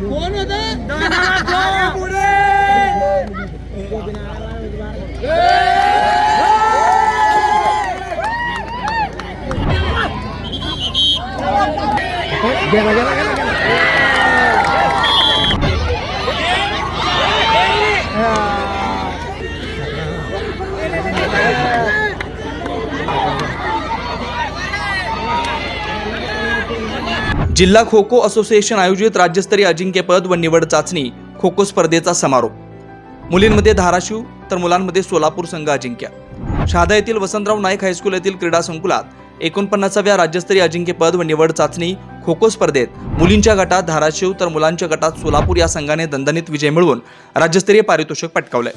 कौन होता है गया गया जिल्हा खो खो असोसिएशन आयोजित राज्यस्तरीय अजिंक्यपद व निवड चाचणी खो खो स्पर्धेचा समारोप. मुलींमध्ये धाराशिव तर मुलांमध्ये सोलापूर संघ अजिंक्य. शहादा येथील वसंतराव नाईक हायस्कूल येथील क्रीडा संकुलात एकोणपन्नासाव्या राज्यस्तरीय अजिंक्यपद व निवड चाचणी खो खो स्पर्धेत मुलींच्या गटात धाराशिव तर मुलांच्या गटात सोलापूर या संघाने दणदणीत विजय मिळवून राज्यस्तरीय पारितोषिक पटकावले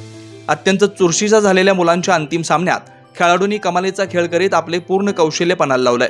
अत्यंत चुरशीचा झालेल्या मुलांच्या अंतिम सामन्यात खेळाडूंनी कमालीचा खेळ करीत आपले पूर्ण कौशल्य पणाला लावलंय.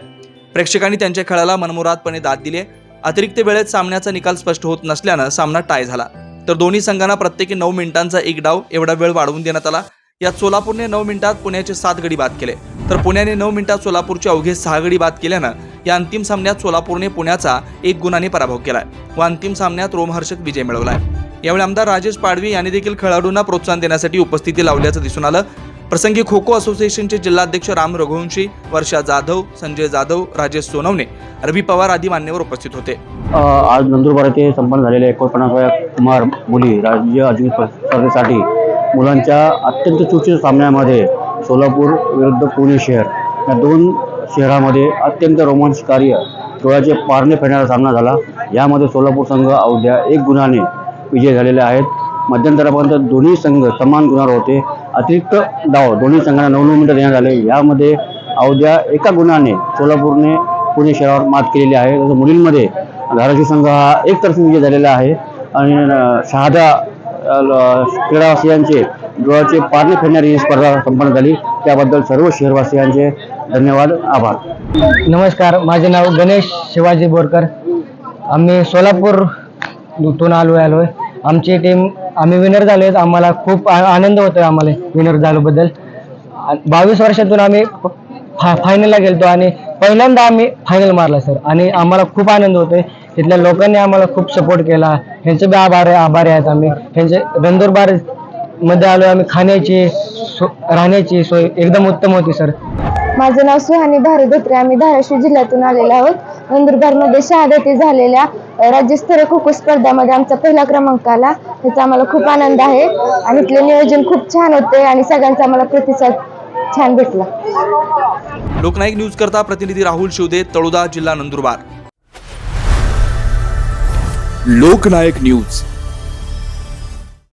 प्रेक्षकांनी त्यांच्या खेळाला मनमुरादपणे दाद दिले अतिरिक्त वेळेत सामन्याचा निकाल स्पष्ट होत नसल्यानं सामना टाय झाला. तर दोन्ही संघांना प्रत्येकी नऊ मिनिटांचा एक डाव एवढा वेळ वाढवून देण्यात आला. यात सोलापूरने नऊ मिनिटात पुण्याचे सात गडी बाद केले. तर पुण्याने नऊ मिनिटात सोलापूरचे अवघे सहा गडी बाद केल्यानं या अंतिम सामन्यात सोलापूरने पुण्याचा एक गुणाने पराभव केलाय. व अंतिम सामन्यात रोमहर्षक विजय मिळवलाय. यावेळी आमदार राजेश पाडवी यांनी देखील खेळाडूंना प्रोत्साहन देण्यासाठी उपस्थिती लावल्याचं दिसून आलं. प्रसंगी खो खो असोसिएशनचे जिल्हाध्यक्ष राम रघुवंशी वर्षा जाधव संजय जाधव राजेश सोनवणे रवी पवार आदी मान्यवर उपस्थित होते. आज नंदुरबार येथे संपन्न झालेल्या एकोणपन्नासाव्या कुमार मुली राज्य अजिंक्य स्पर्धेसाठी मुलांच्या अत्यंत चुचित सामन्यामध्ये सोलापूर विरुद्ध पुणे शहर या दोन शहरामध्ये अत्यंत रोमांचकारी डोळ्याचे पारणे फेडणारा सामना झाला. यामध्ये सोलापूर संघ अवघ्या एक गुणाने विजय झालेले आहेत. मध्यंतरापर्यंत दोन्ही संघ समान गुणावर होते. अतिरिक्त डाव दोन्ही संघांना नऊ नऊ मिनिटं देण्यात आले. यामध्ये अवघ्या एका गुणाने सोलापूरने पुणे शहरावर मात केलेली आहे. तसं मुलींमध्ये धाराशिव संघ हा एकतर्फी विजय झालेला आहे. आणि शहादा ल- क्रीडावासियांचे डोळ्याचे पारणे फेडणारी ही स्पर्धा संपन्न झाली. त्याबद्दल सर्व शहरवासियांचे धन्यवाद आभार. नमस्कार माझे नाव गणेश शिवाजी बोरकर. आम्ही सोलापूर तून आलो आहे आमची टीम आम्ही विनर झालो आहेत. आम्हाला खूप आनंद आनंद होतोय आम्हाला विनर झाल्याबद्दल. बावीस वर्षातून आम्ही फा फायनलला गेलतो आणि पहिल्यांदा आम्ही फायनल मारला सर आणि आम्हाला खूप आनंद होतोय. तिथल्या लोकांनी आम्हाला खूप सपोर्ट केला. ह्यांचे बी आभार आभारी आहेत आम्ही. ह्यांचे नंदुरबारमध्ये आलो आम्ही खाण्याची सो राहण्याची सोय एकदम उत्तम होती सर माझं नाव सुहानी धारू धोत्रे आम्ही धाराशिव जिल्ह्यातून आलेलो आहोत. नंदुरबारमध्ये शहादा येथे झालेल्या राज्यस्तरीय खो खो स्पर्धामध्ये आमचा पहिला क्रमांक आला. त्याचा आम्हाला खूप आनंद आहे आणि इथले नियोजन खूप छान होते आणि सगळ्यांचा आम्हाला प्रतिसाद छान भेटला. लोकनायक न्यूज करता प्रतिनिधी राहुल शिवदे तळोदा जिल्हा नंदुरबार. लोकनायक न्यूज.